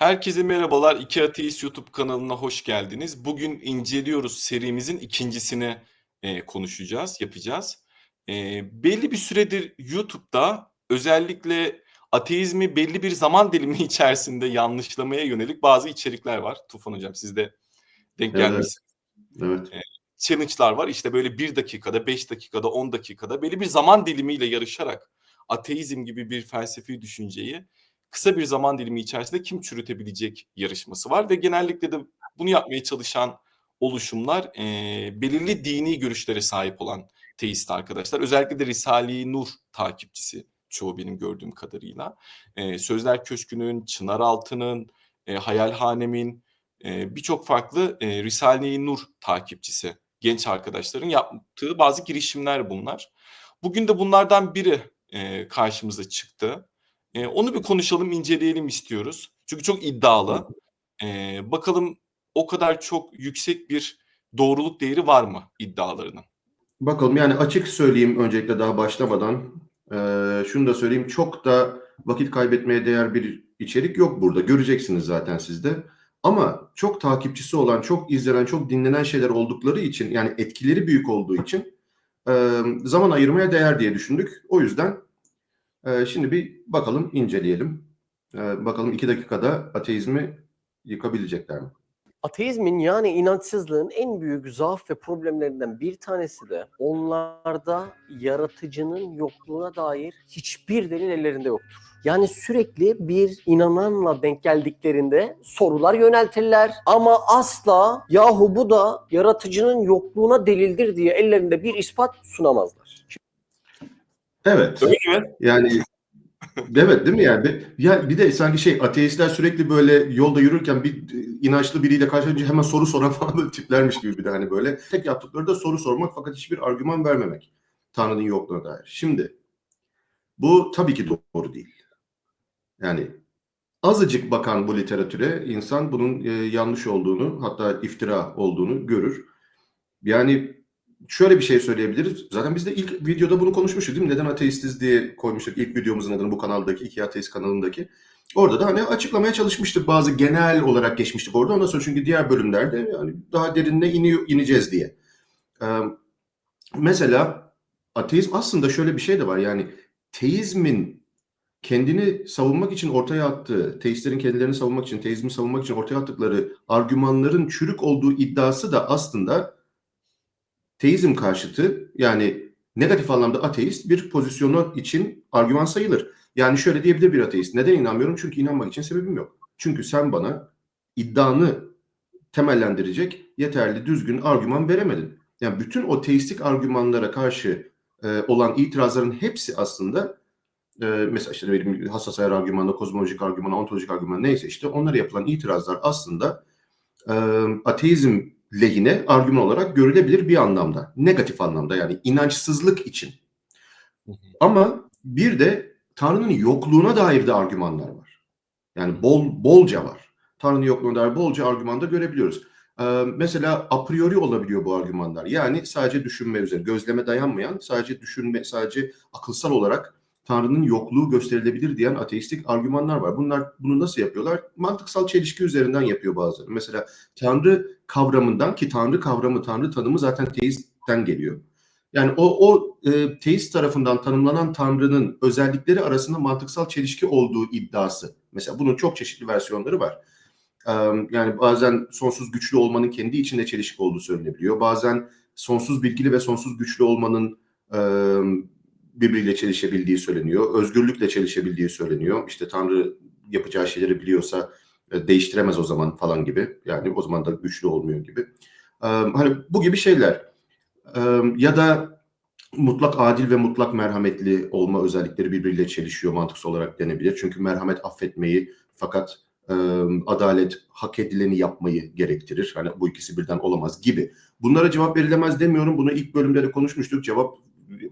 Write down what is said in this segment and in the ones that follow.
Herkese merhabalar. İki Ateist YouTube kanalına hoş geldiniz. Bugün inceliyoruz serimizin ikincisini e, konuşacağız, yapacağız. E, belli bir süredir YouTube'da özellikle ateizmi belli bir zaman dilimi içerisinde yanlışlamaya yönelik bazı içerikler var. Tufan Hocam siz de denk Evet. gelmişsiniz. Evet. Challenge'lar var. İşte böyle bir dakikada, beş dakikada, on dakikada belli bir zaman dilimiyle yarışarak ateizm gibi bir felsefi düşünceyi kısa bir zaman dilimi içerisinde kim çürütebilecek yarışması var ve genellikle de bunu yapmaya çalışan oluşumlar e, belirli dini görüşlere sahip olan teist arkadaşlar. Özellikle de Risale-i Nur takipçisi çoğu benim gördüğüm kadarıyla. E, Sözler Köşkü'nün, Çınaraltı'nın, e, Hayalhanem'in e, birçok farklı e, Risale-i Nur takipçisi genç arkadaşların yaptığı bazı girişimler bunlar. Bugün de bunlardan biri e, karşımıza çıktı. E, onu bir konuşalım, inceleyelim istiyoruz. Çünkü çok iddialı. E, bakalım o kadar çok yüksek bir doğruluk değeri var mı iddialarının? Bakalım yani açık söyleyeyim öncelikle daha başlamadan. Ee, şunu da söyleyeyim çok da vakit kaybetmeye değer bir içerik yok burada. Göreceksiniz zaten siz de. Ama çok takipçisi olan, çok izlenen, çok dinlenen şeyler oldukları için yani etkileri büyük olduğu için e, zaman ayırmaya değer diye düşündük. O yüzden e, şimdi bir bakalım inceleyelim. E, bakalım iki dakikada ateizmi yıkabilecekler mi? Ateizmin yani inançsızlığın en büyük zaaf ve problemlerinden bir tanesi de onlarda yaratıcının yokluğuna dair hiçbir delil ellerinde yoktur. Yani sürekli bir inananla denk geldiklerinde sorular yöneltirler ama asla yahu bu da yaratıcının yokluğuna delildir diye ellerinde bir ispat sunamazlar. Evet. Öyle mi? Yani evet değil mi yani? Ya bir de sanki şey ateistler sürekli böyle yolda yürürken bir inançlı biriyle karşılaşınca hemen soru soran falan böyle tiplermiş gibi bir de hani böyle. Tek yaptıkları da soru sormak fakat hiçbir argüman vermemek. Tanrı'nın yokluğuna dair. Şimdi bu tabii ki doğru değil. Yani azıcık bakan bu literatüre insan bunun e, yanlış olduğunu hatta iftira olduğunu görür. Yani şöyle bir şey söyleyebiliriz. Zaten biz de ilk videoda bunu konuşmuştuk değil mi? Neden ateistiz diye koymuştuk ilk videomuzun adını bu kanaldaki, iki ateist kanalındaki. Orada da hani açıklamaya çalışmıştık. Bazı genel olarak geçmiştik orada. Ondan sonra çünkü diğer bölümlerde yani daha derinine iniyor, ineceğiz diye. Ee, mesela ateizm aslında şöyle bir şey de var. Yani teizmin kendini savunmak için ortaya attığı, teistlerin kendilerini savunmak için, teizmi savunmak için ortaya attıkları argümanların çürük olduğu iddiası da aslında teizm karşıtı yani negatif anlamda ateist bir pozisyonu için argüman sayılır. Yani şöyle diyebilir bir ateist. Neden inanmıyorum? Çünkü inanmak için sebebim yok. Çünkü sen bana iddianı temellendirecek yeterli düzgün argüman veremedin. Yani bütün o teistik argümanlara karşı e, olan itirazların hepsi aslında e, mesela işte bileyim hassas ayar argümanı, kozmolojik argümanı, ontolojik argümanı neyse işte onlara yapılan itirazlar aslında e, ateizm lehine argüman olarak görülebilir bir anlamda. Negatif anlamda yani inançsızlık için. Ama bir de Tanrı'nın yokluğuna dair de argümanlar var. Yani bol bolca var. Tanrı'nın yokluğuna dair bolca argüman da görebiliyoruz. Ee, mesela a priori olabiliyor bu argümanlar. Yani sadece düşünme üzerine, gözleme dayanmayan, sadece düşünme, sadece akılsal olarak Tanrı'nın yokluğu gösterilebilir diyen ateistik argümanlar var. Bunlar bunu nasıl yapıyorlar? Mantıksal çelişki üzerinden yapıyor bazıları. Mesela Tanrı kavramından ki Tanrı kavramı, Tanrı tanımı zaten teistten geliyor. Yani o, o e, teist tarafından tanımlanan Tanrı'nın özellikleri arasında mantıksal çelişki olduğu iddiası. Mesela bunun çok çeşitli versiyonları var. Ee, yani bazen sonsuz güçlü olmanın kendi içinde çelişki olduğu söylenebiliyor. Bazen sonsuz bilgili ve sonsuz güçlü olmanın e, birbiriyle çelişebildiği söyleniyor. Özgürlükle çelişebildiği söyleniyor. İşte Tanrı yapacağı şeyleri biliyorsa e, değiştiremez o zaman falan gibi. Yani o zaman da güçlü olmuyor gibi. Hani bu gibi şeyler. Ya da mutlak adil ve mutlak merhametli olma özellikleri birbiriyle çelişiyor mantıksal olarak denebilir. Çünkü merhamet affetmeyi fakat adalet hak edileni yapmayı gerektirir. Hani bu ikisi birden olamaz gibi. Bunlara cevap verilemez demiyorum. Bunu ilk bölümde de konuşmuştuk. Cevap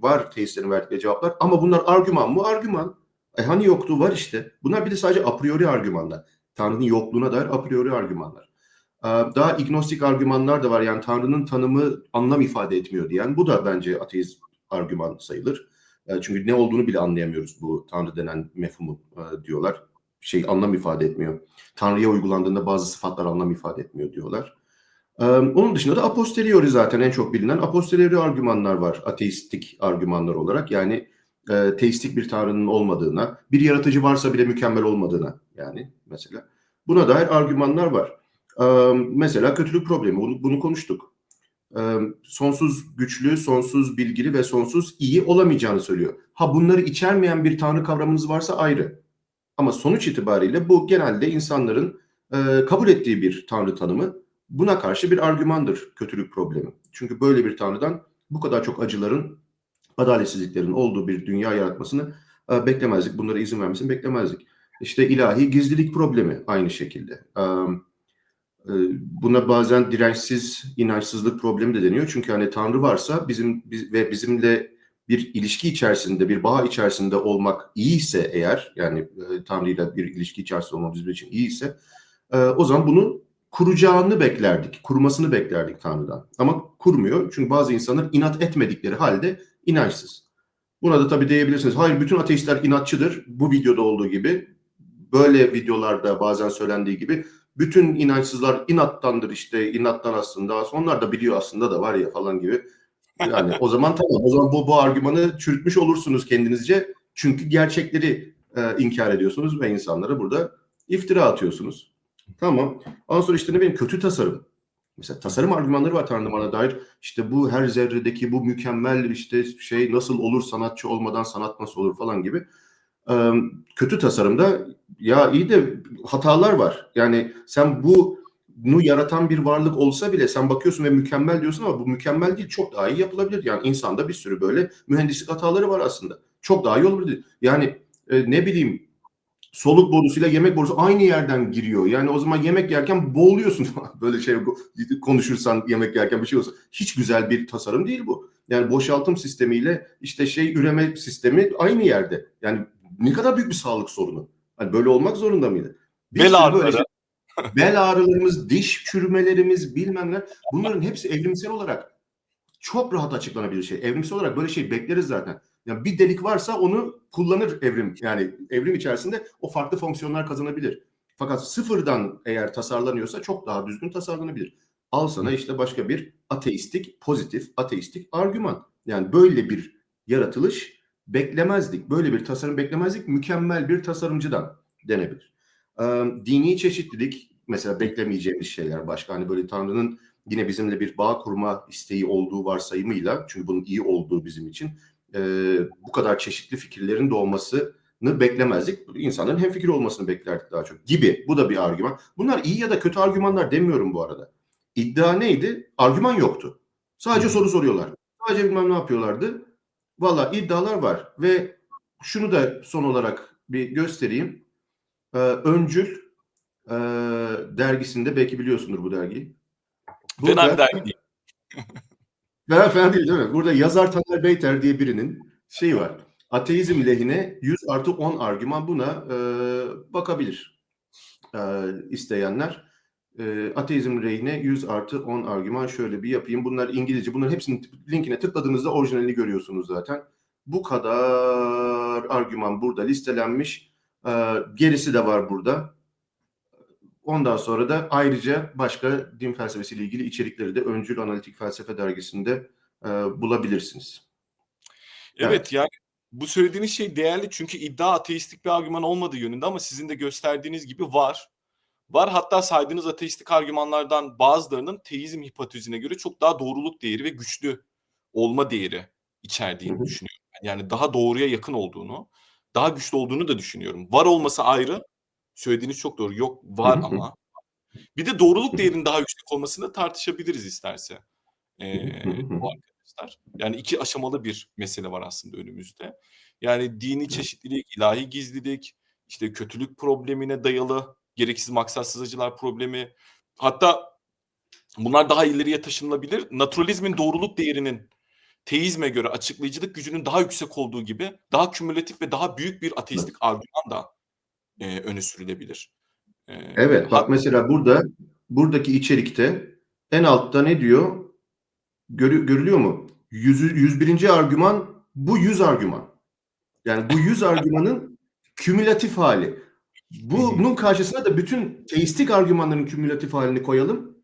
var teistlerin verdikleri cevaplar. Ama bunlar argüman mı? Argüman. E hani yoktu var işte. Bunlar bir de sadece a priori argümanlar. Tanrı'nın yokluğuna dair a priori argümanlar. Daha ignostik argümanlar da var. Yani Tanrı'nın tanımı anlam ifade etmiyor diyen. Bu da bence ateist argüman sayılır. Çünkü ne olduğunu bile anlayamıyoruz bu Tanrı denen mefhumu diyorlar. şey anlam ifade etmiyor. Tanrı'ya uygulandığında bazı sıfatlar anlam ifade etmiyor diyorlar. Onun dışında da a posteriori zaten en çok bilinen a posteriori argümanlar var ateistik argümanlar olarak. Yani e, teistik bir tanrının olmadığına, bir yaratıcı varsa bile mükemmel olmadığına yani mesela. Buna dair argümanlar var. Ee, mesela kötülük problemi bunu, bunu konuştuk. Ee, sonsuz güçlü, sonsuz bilgili ve sonsuz iyi olamayacağını söylüyor. Ha bunları içermeyen bir tanrı kavramınız varsa ayrı. Ama sonuç itibariyle bu genelde insanların e, kabul ettiği bir tanrı tanımı. Buna karşı bir argümandır kötülük problemi. Çünkü böyle bir tanrıdan bu kadar çok acıların, adaletsizliklerin olduğu bir dünya yaratmasını e, beklemezdik. Bunlara izin vermesini beklemezdik. İşte ilahi gizlilik problemi aynı şekilde. E, e, buna bazen dirençsiz, inançsızlık problemi de deniyor. Çünkü hani Tanrı varsa bizim biz, ve bizimle bir ilişki içerisinde, bir bağ içerisinde olmak iyiyse eğer, yani e, Tanrı'yla bir ilişki içerisinde olmamız bizim için iyiyse, e, o zaman bunu kuracağını beklerdik, kurmasını beklerdik Tanrı'dan. Ama kurmuyor çünkü bazı insanlar inat etmedikleri halde inançsız. Buna da tabii diyebilirsiniz. Hayır bütün ateistler inatçıdır. Bu videoda olduğu gibi, böyle videolarda bazen söylendiği gibi bütün inançsızlar inattandır işte inattan aslında onlar da biliyor aslında da var ya falan gibi. Yani o zaman tamam o zaman bu, bu argümanı çürütmüş olursunuz kendinizce. Çünkü gerçekleri e, inkar ediyorsunuz ve insanlara burada iftira atıyorsunuz. Tamam. Ondan sonra işte ne bileyim kötü tasarım. Mesela tasarım argümanları var Tanrıman'a dair. İşte bu her zerredeki bu mükemmel işte şey nasıl olur sanatçı olmadan sanat nasıl olur falan gibi. Ee, kötü tasarımda ya iyi de hatalar var. Yani sen bu bunu yaratan bir varlık olsa bile sen bakıyorsun ve mükemmel diyorsun ama bu mükemmel değil çok daha iyi yapılabilir. Yani insanda bir sürü böyle mühendislik hataları var aslında. Çok daha iyi olabilir. Yani e, ne bileyim soluk borusuyla yemek borusu aynı yerden giriyor. Yani o zaman yemek yerken boğuluyorsun. Böyle şey konuşursan yemek yerken bir şey olsa. Hiç güzel bir tasarım değil bu. Yani boşaltım sistemiyle işte şey üreme sistemi aynı yerde. Yani ne kadar büyük bir sağlık sorunu. Hani böyle olmak zorunda mıydı? Bir Bel ağrıları. böyle şey- bel ağrılarımız, diş çürümelerimiz bilmem ne. Bunların hepsi evrimsel olarak çok rahat açıklanabilir şey. Evrimsel olarak böyle şey bekleriz zaten. Yani bir delik varsa onu kullanır evrim. Yani evrim içerisinde o farklı fonksiyonlar kazanabilir. Fakat sıfırdan eğer tasarlanıyorsa çok daha düzgün tasarlanabilir. Al sana işte başka bir ateistik, pozitif ateistik argüman. Yani böyle bir yaratılış beklemezdik. Böyle bir tasarım beklemezdik. Mükemmel bir tasarımcıdan denebilir. Ee, dini çeşitlilik mesela beklemeyeceğimiz şeyler başka. Hani böyle Tanrı'nın yine bizimle bir bağ kurma isteği olduğu varsayımıyla çünkü bunun iyi olduğu bizim için e, bu kadar çeşitli fikirlerin doğmasını beklemezdik. İnsanların hem fikir olmasını beklerdik daha çok gibi. Bu da bir argüman. Bunlar iyi ya da kötü argümanlar demiyorum bu arada. İddia neydi? Argüman yoktu. Sadece soru soruyorlar. Sadece bilmem ne yapıyorlardı. Valla iddialar var ve şunu da son olarak bir göstereyim. Ee, Öncül e, dergisinde belki biliyorsundur bu dergiyi. Fena bir dergi değil. Fena, fena değil değil mi? Burada yazar Taner Beyter diye birinin şeyi var. Ateizm lehine 100 artı 10 argüman buna e, bakabilir e, isteyenler. E, ateizm lehine 100 artı 10 argüman şöyle bir yapayım. Bunlar İngilizce. Bunların hepsinin linkine tıkladığınızda orijinalini görüyorsunuz zaten. Bu kadar argüman burada listelenmiş. E, gerisi de var burada. Ondan sonra da ayrıca başka din felsefesiyle ilgili içerikleri de Öncül Analitik Felsefe dergisinde e, bulabilirsiniz. Evet, yani bu söylediğiniz şey değerli çünkü iddia ateistik bir argüman olmadığı yönünde ama sizin de gösterdiğiniz gibi var. Var hatta saydığınız ateistik argümanlardan bazılarının teizm hipotezine göre çok daha doğruluk değeri ve güçlü olma değeri içerdiğini düşünüyorum. Yani daha doğruya yakın olduğunu, daha güçlü olduğunu da düşünüyorum. Var olması ayrı. Söylediğiniz çok doğru. Yok var ama. Bir de doğruluk değerinin daha yüksek olmasını tartışabiliriz isterse. Ee, bu arkadaşlar. Yani iki aşamalı bir mesele var aslında önümüzde. Yani dini çeşitlilik, ilahi gizlilik, işte kötülük problemine dayalı gereksiz maksatsız acılar problemi. Hatta bunlar daha ileriye taşınılabilir. Naturalizmin doğruluk değerinin teizme göre açıklayıcılık gücünün daha yüksek olduğu gibi daha kümülatif ve daha büyük bir ateistik argüman da e, öne sürülebilir. E, Evet bak mesela burada buradaki içerikte en altta ne diyor? Görü- görülüyor mu? 100, 101. argüman bu 100 argüman. Yani bu 100 argümanın kümülatif hali. Bunun karşısına da bütün teistik argümanların kümülatif halini koyalım.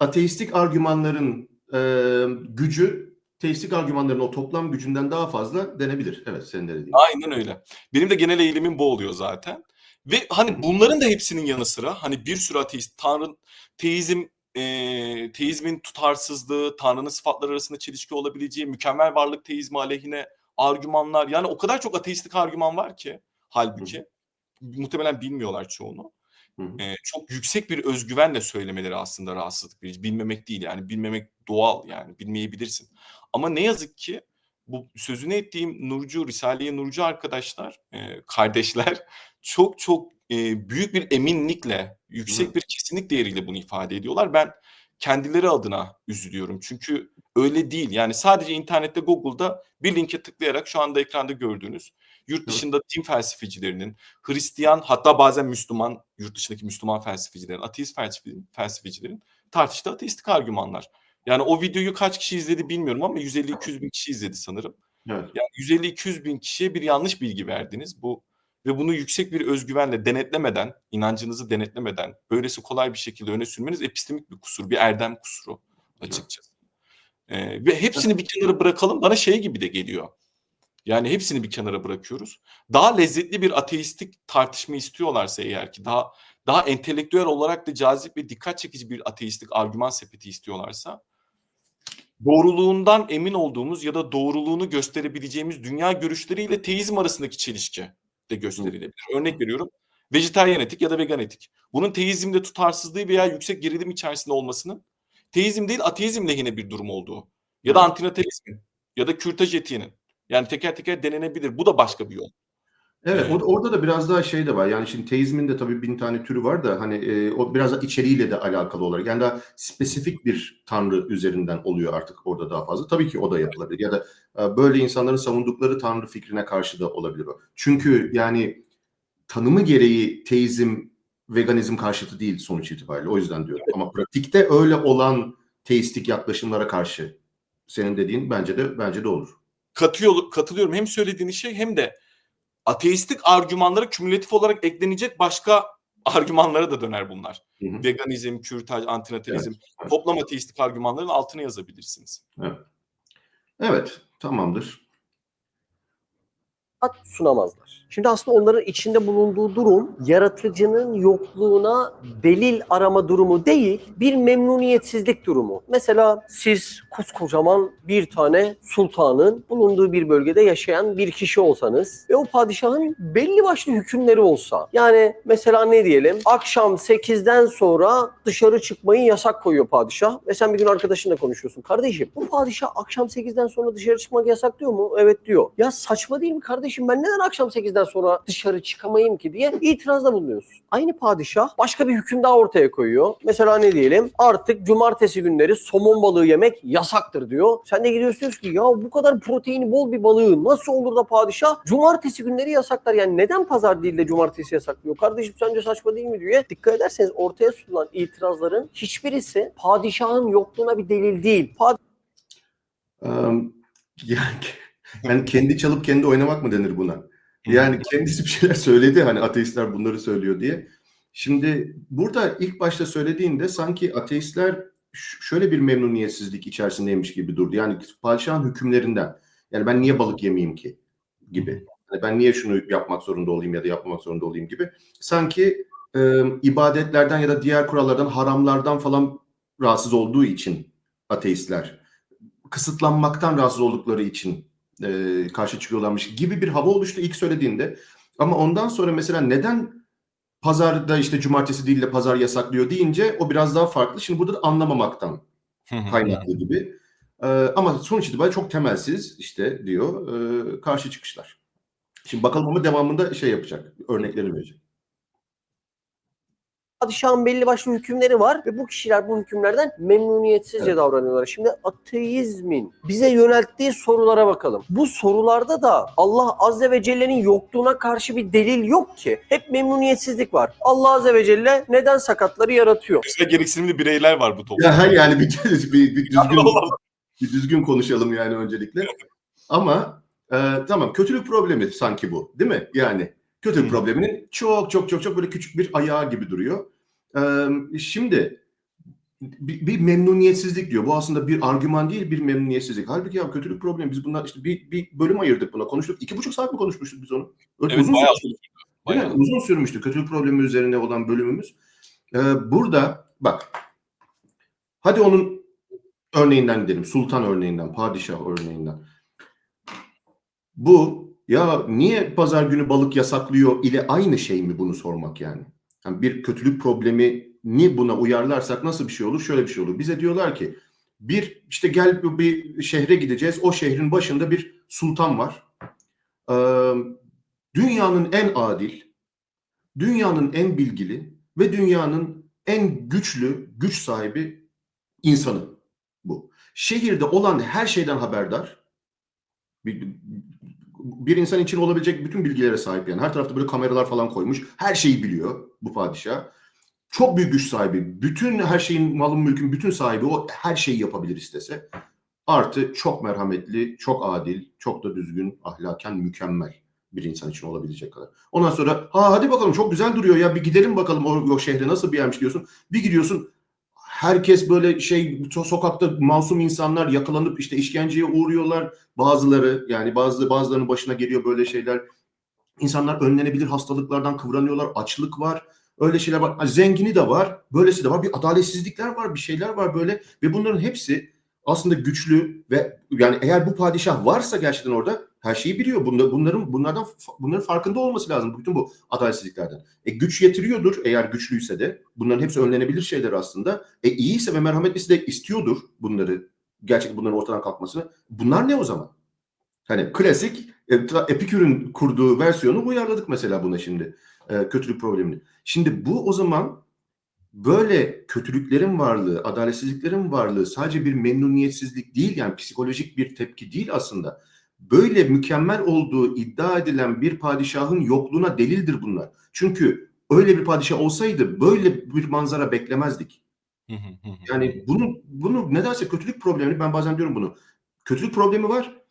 Ateistik argümanların e, gücü teistik argümanların o toplam gücünden daha fazla denebilir. Evet senin de dediğin. Aynen öyle. Benim de genel eğilimim bu oluyor zaten. Ve hani bunların da hepsinin yanı sıra hani bir sürü ateist, Tanrı, teizm, e, teizmin tutarsızlığı, Tanrı'nın sıfatları arasında çelişki olabileceği, mükemmel varlık teizmi aleyhine argümanlar. Yani o kadar çok ateistik argüman var ki halbuki. Muhtemelen bilmiyorlar çoğunu. Hı hı. E, çok yüksek bir özgüvenle söylemeleri aslında rahatsızlık verici. Bilmemek değil yani bilmemek doğal yani bilmeyebilirsin. Ama ne yazık ki bu sözünü ettiğim Nurcu, Risale-i Nurcu arkadaşlar, e, kardeşler çok çok e, büyük bir eminlikle, yüksek Hı. bir kesinlik değeriyle bunu ifade ediyorlar. Ben kendileri adına üzülüyorum. Çünkü öyle değil. Yani sadece internette Google'da bir linke tıklayarak şu anda ekranda gördüğünüz yurt Evet. dışında din felsefecilerinin, Hristiyan hatta bazen Müslüman, yurt dışındaki Müslüman felsefecilerin, ateist felsefe- felsefecilerin tartıştığı ateistik argümanlar. Yani o videoyu kaç kişi izledi bilmiyorum ama 150-200 bin kişi izledi sanırım. Evet. Yani 150-200 bin kişiye bir yanlış bilgi verdiniz. Bu ve bunu yüksek bir özgüvenle denetlemeden, inancınızı denetlemeden böylesi kolay bir şekilde öne sürmeniz epistemik bir kusur, bir erdem kusuru açıkçası. Ee, ve hepsini bir kenara bırakalım. Bana şey gibi de geliyor. Yani hepsini bir kenara bırakıyoruz. Daha lezzetli bir ateistik tartışma istiyorlarsa eğer ki daha daha entelektüel olarak da cazip ve dikkat çekici bir ateistik argüman sepeti istiyorlarsa doğruluğundan emin olduğumuz ya da doğruluğunu gösterebileceğimiz dünya görüşleriyle teizm arasındaki çelişki de gösterilebilir. Örnek veriyorum. Vejetaryen etik ya da vegan etik. Bunun teizmde tutarsızlığı veya yüksek gerilim içerisinde olmasının teizm değil ateizm lehine bir durum olduğu ya da antinatalizmin ya da kürtaj etiğinin yani teker teker denenebilir. Bu da başka bir yol. Evet, Evet. orada da biraz daha şey de var. Yani şimdi teizmin de tabii bin tane türü var da hani e, o biraz da içeriğiyle de alakalı olarak. Yani daha spesifik bir tanrı üzerinden oluyor artık orada daha fazla. Tabii ki o da yapılabilir. Ya da e, böyle insanların savundukları tanrı fikrine karşı da olabilir o. Çünkü yani tanımı gereği teizm veganizm karşıtı değil sonuç itibariyle. O yüzden diyorum. Ama pratikte öyle olan teistik yaklaşımlara karşı senin dediğin bence de bence de olur. Katıyor, katılıyorum hem söylediğiniz şey hem de ateistik argümanlara kümülatif olarak eklenecek başka argümanlara da döner bunlar. Hı hı. Veganizm, kürtaj, antinatalizm, evet. toplam ateistik argümanların altına yazabilirsiniz. Evet, tamamdır. At sunamazlar. Şimdi aslında onların içinde bulunduğu durum yaratıcının yokluğuna delil arama durumu değil, bir memnuniyetsizlik durumu. Mesela siz koskocaman bir tane sultanın bulunduğu bir bölgede yaşayan bir kişi olsanız ve o padişahın belli başlı hükümleri olsa. Yani mesela ne diyelim? Akşam 8'den sonra dışarı çıkmayı yasak koyuyor padişah ve sen bir gün arkadaşınla konuşuyorsun. Kardeşim bu padişah akşam 8'den sonra dışarı çıkmak yasak diyor mu? Evet diyor. Ya saçma değil mi kardeşim? Ben neden akşam 8'den sonra dışarı çıkamayayım ki diye itirazda bulunuyorsun. Aynı padişah başka bir hüküm daha ortaya koyuyor. Mesela ne diyelim? Artık cumartesi günleri somon balığı yemek yasaktır diyor. Sen de gidiyorsun diyorsun ki ya bu kadar proteini bol bir balığı nasıl olur da padişah cumartesi günleri yasaklar? Yani neden pazar değil de cumartesi yasaklıyor? Kardeşim sence saçma değil mi diyor. Dikkat ederseniz ortaya sunulan itirazların hiçbirisi padişahın yokluğuna bir delil değil. Eee, yani, yani kendi çalıp kendi oynamak mı denir buna? Yani kendisi bir şeyler söyledi hani ateistler bunları söylüyor diye. Şimdi burada ilk başta söylediğinde sanki ateistler şöyle bir memnuniyetsizlik içerisindeymiş gibi durdu. Yani padişahın hükümlerinden. Yani ben niye balık yemeyeyim ki gibi. Yani ben niye şunu yapmak zorunda olayım ya da yapmamak zorunda olayım gibi. Sanki e, ibadetlerden ya da diğer kurallardan, haramlardan falan rahatsız olduğu için ateistler kısıtlanmaktan rahatsız oldukları için e, karşı çıkıyorlarmış gibi bir hava oluştu ilk söylediğinde. Ama ondan sonra mesela neden pazarda işte cumartesi değil de pazar yasaklıyor deyince o biraz daha farklı. Şimdi burada da anlamamaktan kaynaklı gibi. E, ama sonuç itibariyle çok temelsiz işte diyor e, karşı çıkışlar. Şimdi bakalım ama devamında şey yapacak. Örneklerini verecek. Padişahın belli başlı hükümleri var ve bu kişiler bu hükümlerden memnuniyetsizce Evet. davranıyorlar. Şimdi ateizmin bize yönelttiği sorulara bakalım. Bu sorularda da Allah Azze ve Celle'nin yokluğuna karşı bir delil yok ki. Hep memnuniyetsizlik var. Allah Azze ve Celle neden sakatları yaratıyor? Güzel gereksinimli bireyler var bu toplumda. Ya yani bir, bir, bir düzgün Allah. bir düzgün konuşalım yani öncelikle. Ama e, tamam kötülük problemi sanki bu değil mi? Yani Kötülük probleminin çok çok çok çok böyle küçük bir ayağı gibi duruyor. Ee, şimdi bir, bir memnuniyetsizlik diyor. Bu aslında bir argüman değil, bir memnuniyetsizlik. Halbuki ya kötülük problemi biz bunlar işte bir, bir bölüm ayırdık buna konuştuk. İki buçuk saat mi konuşmuştuk biz onu? Öyle Evet uzun bayağı sürmüştü. uzun. Değil mi? Bayağı. Uzun sürmüştü kötülük problemi üzerine olan bölümümüz. Ee, burada bak hadi onun örneğinden gidelim. Sultan örneğinden, padişah örneğinden. Bu ya niye pazar günü balık yasaklıyor ile aynı şey mi bunu sormak yani? Yani bir kötülük problemi ni buna uyarlarsak nasıl bir şey olur? Şöyle bir şey olur. Bize diyorlar ki bir işte gel bir- şehre gideceğiz. O şehrin başında bir sultan var. Ee, dünyanın en adil, dünyanın en bilgili ve dünyanın en güçlü güç sahibi insanı bu. Şehirde olan her şeyden haberdar. Bir, bir insan için olabilecek bütün bilgilere sahip yani. Her tarafta böyle kameralar falan koymuş. Her şeyi biliyor bu padişah. Çok büyük güç sahibi. Bütün her şeyin, malın, mülkün bütün sahibi o her şeyi yapabilir istese. Artı çok merhametli, çok adil, çok da düzgün, ahlaken mükemmel bir insan için olabilecek kadar. Ondan sonra ha hadi bakalım çok güzel duruyor ya bir gidelim bakalım o, o şehre nasıl bir yermiş diyorsun. Bir gidiyorsun herkes böyle şey so- sokakta masum insanlar yakalanıp işte işkenceye uğruyorlar. Bazıları yani bazı bazılarının başına geliyor böyle şeyler. İnsanlar önlenebilir hastalıklardan kıvranıyorlar. Açlık var. Öyle şeyler var. Zengini de var. Böylesi de var. Bir adaletsizlikler var. Bir şeyler var böyle. Ve bunların hepsi aslında güçlü ve yani eğer bu padişah varsa gerçekten orada her şeyi biliyor. Bunda, bunların bunlardan bunların farkında olması lazım bütün bu adaletsizliklerden. E, güç yetiriyordur eğer güçlüyse de. Bunların hepsi önlenebilir şeyler aslında. E iyiyse ve merhametlisi de istiyordur bunları gerçekten bunların ortadan kalkmasını. Bunlar ne o zaman? Hani klasik e, Epikür'ün kurduğu versiyonu uyarladık mesela buna şimdi. E, kötülük problemini. Şimdi bu o zaman böyle kötülüklerin varlığı, adaletsizliklerin varlığı sadece bir memnuniyetsizlik değil yani psikolojik bir tepki değil aslında. Böyle mükemmel olduğu iddia edilen bir padişahın yokluğuna delildir bunlar. Çünkü öyle bir padişah olsaydı böyle bir manzara beklemezdik. Yani bunu bunu nedense kötülük problemini ben bazen diyorum bunu. Kötülük problemi var.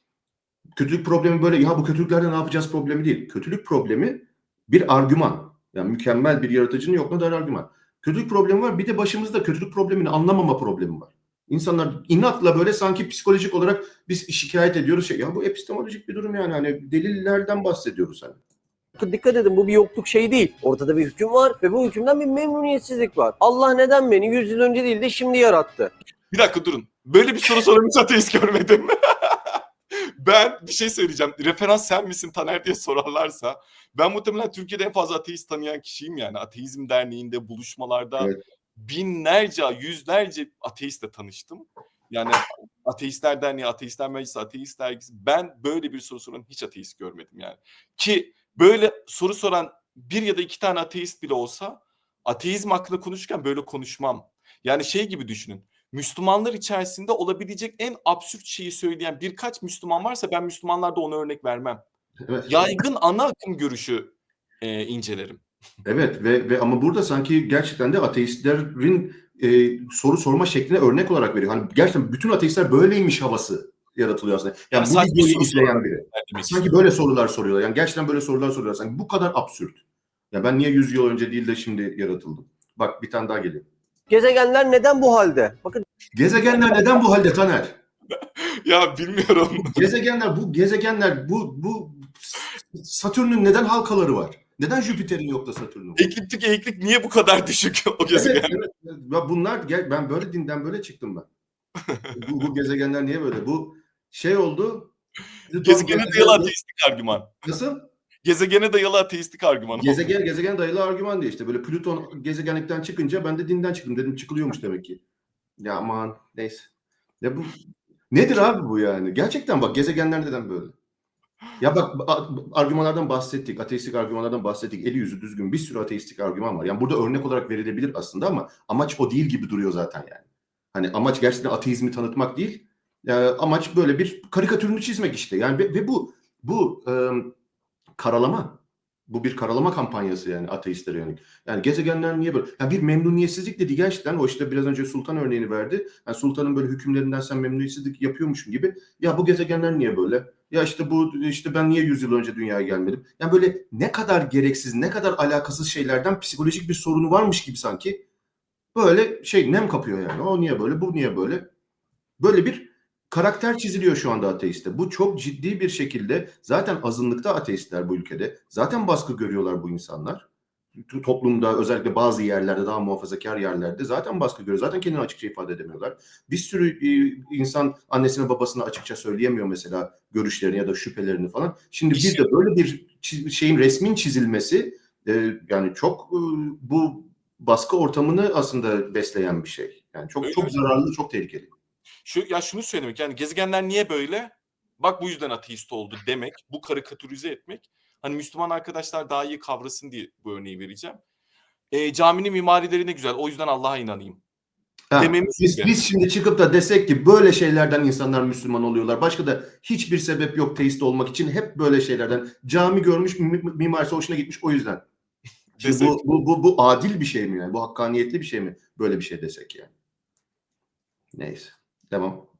Kötülük problemi böyle ya bu kötülüklerden ne yapacağız problemi değil. Kötülük problemi bir argüman. Yani mükemmel bir yaratıcının yokluğuna dair argüman. Kötülük problemi var. Bir de başımızda kötülük problemini anlamama problemi var. İnsanlar inatla böyle sanki psikolojik olarak biz şikayet ediyoruz şey. Ya bu epistemolojik bir durum yani hani delillerden bahsediyoruz hani. Dikkat edin bu bir yokluk şeyi değil. Ortada bir hüküm var ve bu hükümden bir memnuniyetsizlik var. Allah neden beni 100 yıl önce değil de şimdi yarattı? Bir dakika durun. Böyle bir soru soran hiç ateist görmedim. ben bir şey söyleyeceğim. Referans sen misin Taner diye sorarlarsa ben muhtemelen Türkiye'de en fazla ateist tanıyan kişiyim yani. Ateizm Derneği'nde buluşmalarda Evet. Binlerce, yüzlerce ateistle tanıştım. Yani Ateistler Derneği, Ateistler Meclisi, Ateist Dergisi ben böyle bir soru soran hiç ateist görmedim yani. Ki böyle soru soran bir ya da iki tane ateist bile olsa ateizm hakkında konuşurken böyle konuşmam. Yani şey gibi düşünün. Müslümanlar içerisinde olabilecek en absürt şeyi söyleyen birkaç Müslüman varsa ben Müslümanlarda ona örnek vermem. Evet. Yaygın ana akım görüşü e, incelerim. Evet ve, ve ama burada sanki gerçekten de ateistlerin e, soru sorma şekline örnek olarak veriyor. Hani gerçekten bütün ateistler böyleymiş havası yaratılıyor aslında. Yani Yani bu sanki videoyu izleyen biri. Demek Sanki böyle sorular soruyorlar. Yani gerçekten böyle sorular soruyorlar. Sanki bu kadar absürt. Ya ben niye 100 yıl önce değil de şimdi yaratıldım? Bak bir tane daha geliyor. Gezegenler neden bu halde? Bakın Gezegenler neden bu halde Taner? ya bilmiyorum. Gezegenler bu gezegenler bu bu Satürn'ün neden halkaları var? Neden Jüpiter'in yok da Satürn'ün var? Ekliptik eğiklik niye bu kadar düşük o gezegen? Evet, evet. Ya bunlar gel- ben böyle dinden böyle çıktım ben. bu, bu gezegenler niye böyle? Bu şey oldu. Gezegene gezegen- dayalı ateistik argüman. Nasıl? Gezegene dayalı ateistik argüman. Gezegen gezegen dayalı argüman diye işte böyle Plüton gezegenlikten çıkınca ben de dinden çıktım dedim çıkılıyormuş demek ki. Ya aman neyse. Ya bu nedir abi bu yani? Gerçekten bak gezegenler neden böyle? Ya bak argümanlardan bahsettik. Ateistik argümanlardan bahsettik. Eli yüzü düzgün bir sürü ateistik argüman var. Yani burada örnek olarak verilebilir aslında ama amaç o değil gibi duruyor zaten yani. Hani amaç gerçekten ateizmi tanıtmak değil. e, amaç böyle bir karikatürünü çizmek işte. Yani ve, ve bu bu e, karalama Bu bir karalama kampanyası yani ateistlere yönelik. Yani gezegenler niye böyle? Ya bir memnuniyetsizlik dedi gerçekten. O işte biraz önce Sultan örneğini verdi. Yani Sultan'ın böyle hükümlerinden sen memnuniyetsizlik yapıyormuşsun gibi. Ya bu gezegenler niye böyle? Ya işte bu işte ben niye 100 yıl önce dünyaya gelmedim? Yani böyle ne kadar gereksiz, ne kadar alakasız şeylerden psikolojik bir sorunu varmış gibi sanki. Böyle şey nem kapıyor yani. O niye böyle, bu niye böyle? Böyle bir karakter çiziliyor şu anda ateiste. Bu çok ciddi bir şekilde zaten azınlıkta ateistler bu ülkede. Zaten baskı görüyorlar bu insanlar. To- Toplumda özellikle bazı yerlerde daha muhafazakar yerlerde zaten baskı görüyor. Zaten kendini açıkça ifade edemiyorlar. Bir sürü e, insan annesine babasına açıkça söyleyemiyor mesela görüşlerini ya da şüphelerini falan. Şimdi bir de böyle bir şeyin resmin çizilmesi e, yani çok e, bu baskı ortamını aslında besleyen bir şey. Yani çok çok zararlı, çok tehlikeli. Şu ya şunu söylemek yani gezegenler niye böyle? Bak bu yüzden ateist oldu demek, bu karikatürize etmek. Hani Müslüman arkadaşlar daha iyi kavrasın diye bu örneği vereceğim. E, caminin mimarileri ne güzel. O yüzden Allah'a inanayım. Ha, Dememiz biz, gibi. biz şimdi çıkıp da desek ki böyle şeylerden insanlar Müslüman oluyorlar. Başka da hiçbir sebep yok teist olmak için. Hep böyle şeylerden. Cami görmüş, mi- mimarisi hoşuna gitmiş o yüzden. Şimdi Desek. bu, bu, bu, bu adil bir şey mi yani? Bu hakkaniyetli bir şey mi? Böyle bir şey desek yani. Neyse. Devam.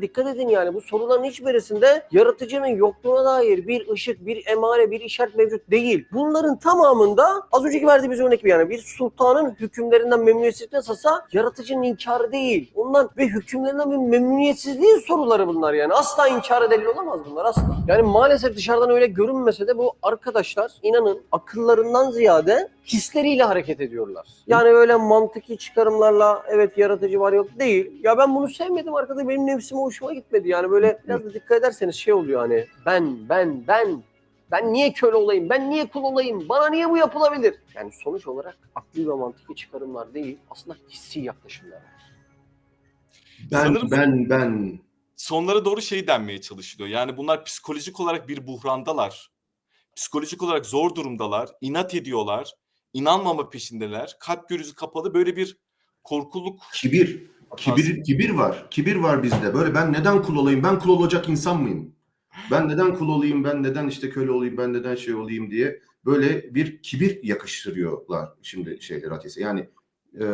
Dikkat edin yani bu soruların hiçbirisinde yaratıcının yokluğuna dair bir ışık, bir emare, bir işaret mevcut değil. Bunların tamamında az önceki verdiğimiz örnek gibi yani bir sultanın hükümlerinden memnuniyetsizlik nasılsa yaratıcının inkarı değil. Ondan ve hükümlerinden bir memnuniyetsizliğin soruları bunlar yani. Asla inkara delil olamaz bunlar asla. Yani maalesef dışarıdan öyle görünmese de bu arkadaşlar inanın akıllarından ziyade hisleriyle hareket ediyorlar. Yani böyle mantıki çıkarımlarla evet yaratıcı var yok değil. Ya ben bunu sevmedim arkadaş benim nefsime hoşuma gitmedi. Yani böyle biraz da dikkat ederseniz şey oluyor hani ben ben ben ben niye köle olayım? Ben niye kul olayım? Bana niye bu yapılabilir? Yani sonuç olarak akli ve mantıki çıkarımlar değil aslında hissi yaklaşımlar. Ben, Sanırım- ben, ben. Sonlara doğru şey denmeye çalışılıyor. Yani bunlar psikolojik olarak bir buhrandalar. Psikolojik olarak zor durumdalar. inat ediyorlar. inanmama peşindeler. Kalp gözü kapalı böyle bir korkuluk Kibir. Kibir, kibir var. Kibir var bizde. Böyle ben neden kul olayım? Ben kul olacak insan mıyım? Ben neden kul olayım? Ben neden işte köle olayım? Ben neden şey olayım diye böyle bir kibir yakıştırıyorlar şimdi şeyler ateiste. Yani e,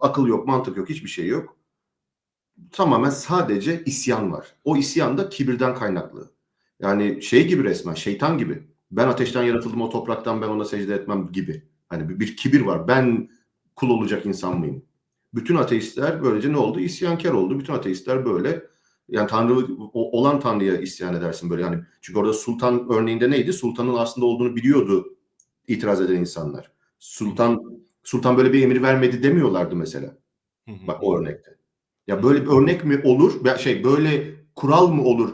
akıl yok, mantık yok, hiçbir şey yok. Tamamen sadece isyan var. O isyan da kibirden kaynaklı. Yani şey gibi resmen, şeytan gibi. Ben ateşten yaratıldım, o topraktan ben ona secde etmem gibi. Hani bir kibir var. Ben kul olacak insan mıyım? Bütün ateistler böylece ne oldu? İsyankar oldu. Bütün ateistler böyle. Yani Tanrı olan Tanrı'ya isyan edersin böyle. Yani çünkü orada sultan örneğinde neydi? Sultanın aslında olduğunu biliyordu itiraz eden insanlar. Sultan sultan böyle bir emir vermedi demiyorlardı mesela. Bak o örnekte. Ya böyle bir örnek mi olur? Şey böyle kural mı olur?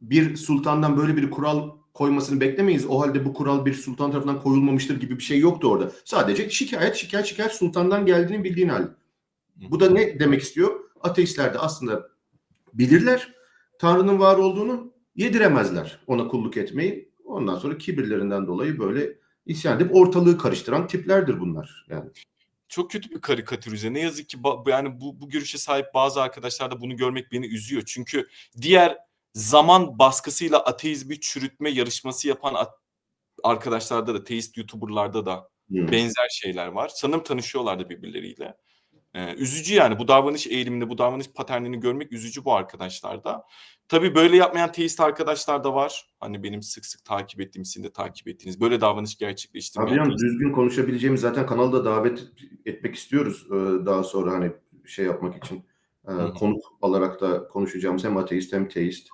Bir sultandan böyle bir kural koymasını beklemeyiz. O halde bu kural bir sultan tarafından koyulmamıştır gibi bir şey yoktu orada. Sadece şikayet, şikayet, şikayet sultandan geldiğini bildiğin hal. Bu da ne demek istiyor? Ateistler de aslında bilirler Tanrı'nın var olduğunu yediremezler ona kulluk etmeyi. Ondan sonra kibirlerinden dolayı böyle isyan edip ortalığı karıştıran tiplerdir bunlar. Yani Çok kötü bir karikatürize. Ne yazık ki yani bu, bu görüşe sahip bazı arkadaşlar da bunu görmek beni üzüyor. Çünkü diğer zaman baskısıyla ateizmi çürütme yarışması yapan arkadaşlarda da, teist YouTuber'larda da hmm. benzer şeyler var. Sanırım tanışıyorlardı birbirleriyle. Ee, üzücü yani bu davranış eğilimini, bu davranış paternini görmek üzücü bu arkadaşlarda. Tabii böyle yapmayan teist arkadaşlar da var. Hani benim sık sık takip ettiğim, sizin de takip ettiğiniz böyle davranış gerçekleştirmeyen Tabii canım teist- düzgün konuşabileceğimiz zaten kanalda davet etmek istiyoruz e, daha sonra hani şey yapmak için. E, hı. Konuk alarak da konuşacağımız hem ateist hem teist.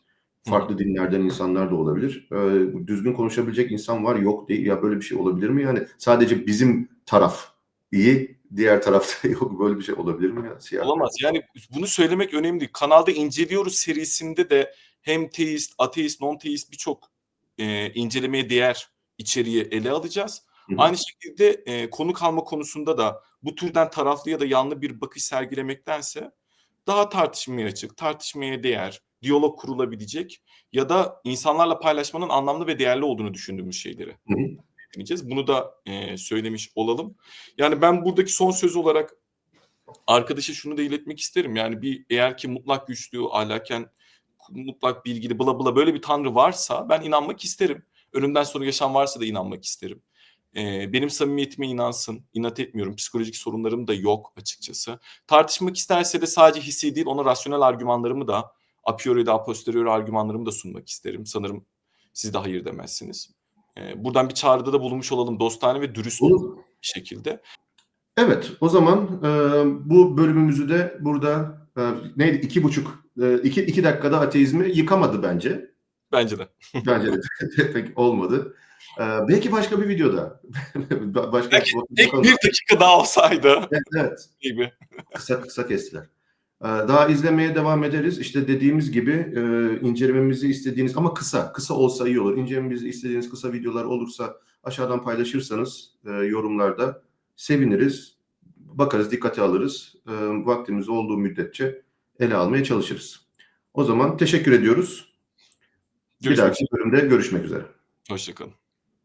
Farklı dinlerden insanlar da olabilir. E, Düzgün konuşabilecek insan var yok değil. Ya böyle bir şey olabilir mi? Yani sadece bizim taraf iyi, diğer tarafta yok. Böyle bir şey olabilir mi? Ya? Siyah Olamaz. Yani bunu söylemek önemli değil. Kanalda inceliyoruz serisinde de hem teist, ateist, non-teist birçok e, incelemeye değer içeriği ele alacağız. Hı hı. Aynı şekilde e, konuk alma konusunda da bu türden taraflı ya da yanlı bir bakış sergilemektense daha tartışmaya açık, tartışmaya değer, diyalog kurulabilecek ya da insanlarla paylaşmanın anlamlı ve değerli olduğunu düşündüğümüz şeyleri Hı hı. dinleyeceğiz. Bunu da e, söylemiş olalım. Yani ben buradaki son söz olarak arkadaşa şunu da iletmek isterim. Yani bir eğer ki mutlak güçlü, ahlaken mutlak bilgili, bla bla böyle bir tanrı varsa ben inanmak isterim. Ölümden sonra yaşam varsa da inanmak isterim. Ee, benim samimiyetime inansın. İnat etmiyorum. Psikolojik sorunlarım da yok açıkçası. Tartışmak isterse de sadece hissi değil ona rasyonel argümanlarımı da a priori de a posteriori argümanlarımı da sunmak isterim. Sanırım siz de hayır demezsiniz. Ee, buradan bir çağrıda da bulunmuş olalım dostane ve dürüst Olur. bir şekilde. Evet, o zaman e, bu bölümümüzü de burada e, neydi iki buçuk e, iki, iki dakikada ateizmi yıkamadı bence. Bence de. Bence de pek olmadı. E, belki başka bir videoda. başka Belki bakalım. bir dakika daha olsaydı Evet, evet. gibi. kısa kısa kestiler. Ee, Daha izlemeye devam ederiz. İşte dediğimiz gibi e, incelememizi istediğiniz ama kısa, kısa olsa iyi olur. İncelememizi istediğiniz kısa videolar olursa aşağıdan paylaşırsanız e, yorumlarda seviniriz. Bakarız, dikkate alırız. E, Vaktimiz olduğu müddetçe ele almaya çalışırız. O zaman teşekkür ediyoruz. Bir Görüşmek dahaki bölümde görüşmek üzere. Hoşçakalın.